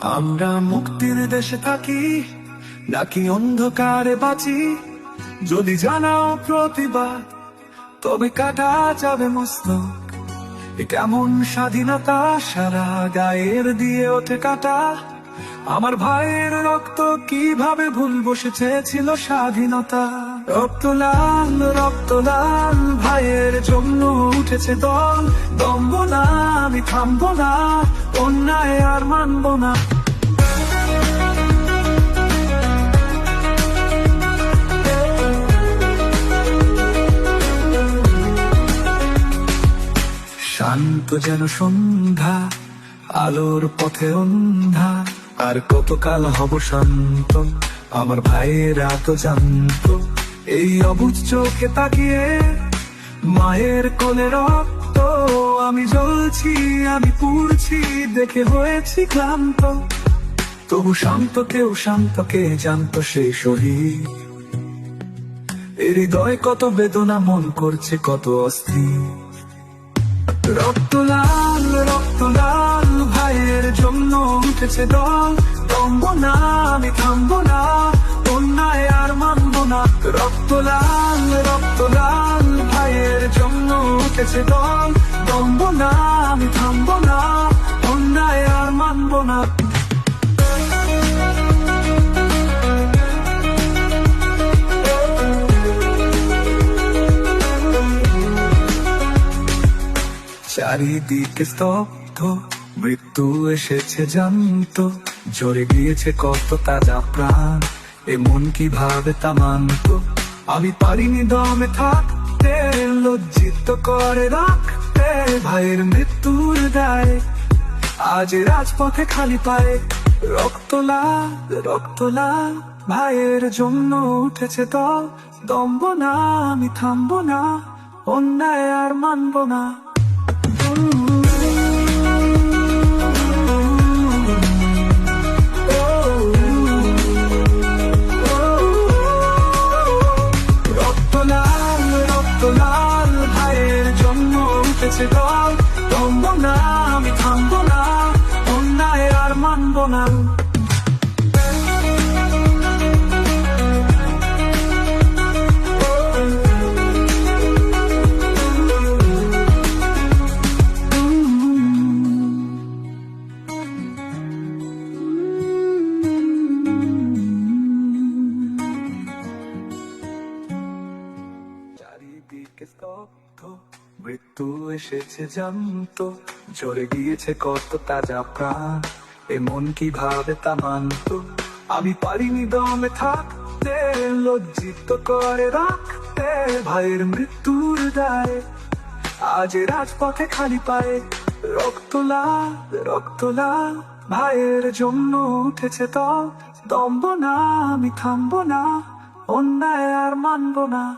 আমরা মুক্তির দেশে থাকি, নাকি অন্ধকারে বাঁচি? যদি জানাও প্রতিবাদ, তবে কাটা যাবে মস্তক। কেমন স্বাধীনতা সারা গায়ের দিয়ে ওঠে কাটা? আমার ভাইয়ের রক্ত কীভাবে ভুল বসেছে ছিল স্বাধীনতা? রক্ত লাল রক্ত লাল, ভাইয়ের জন্য উঠেছে দল, দম্ব না, আমি থামবো না, অন্যায় আর মানবো না। শান্ত যেন সন্ধ্যা, আলোর পথে অন্ধা, আর কতকাল হব শান্ত, আমার ভাইয়েরা তো জানতো, এই অবুজ চোখে তাকিয়ে মায়ের কোলে রক্ত, আমি জ্বলছি, আমি পুড়ছি, দেখে হয়েছি ক্লান্ত। তবু শান্ত কেউ শান্তকে জানতো সেই শহীদ হৃদয় কত বেদনা, মন করছে কত অস্থির। রক্ত লাল রক্ত লাল, ভাইয়ের জন্য উঠেছে দল। দম্ব না, আমি থামবো না, অন্যায় আর মানবো না। রক্ত লাল রক্ত লাল উঠেছে দল দম্ব না, আমি থামবো না, অন্যায় আর মানবো না। চারিদিকে স্তব্ধ, মৃত্যু এসেছে জানত জোরে গিয়েছে কত তাজা প্রাণ এ মন কীভাবে তা মানত? আমি পারিনি দমে থাকতে লজ্জিত করে রাখতে ভাইয়ের মৃত্যুর দায়। আজ রাজপথে খালি পায়ে রক্ত রক্তলা রক্ত লাল। ভাইয়ের জন্য উঠেছে তো দম্ব না, আমি থামবো না, অন্যায় আর মানবো না। উঠেছে দল দম্ব না আমি থামবো না অন্যায় আর মানবো না। মৃত্যু এসেছে জানত জোরে গিয়েছে কত তাজা প্রাণ। এ মন কীভাবে তা মানত? আমি পারিনি দমে থাকতে, লজ্জিত করে রাখতে, ভাইয়ের মৃত্যুর দায়। আজ রাজপথে খালি পায়ে রক্ত লাল রক্ত লাল, ভাইয়ের জন্য উঠেছে তো দম্ব না, আমি থামবো না, অন্যায় আর মানবো না।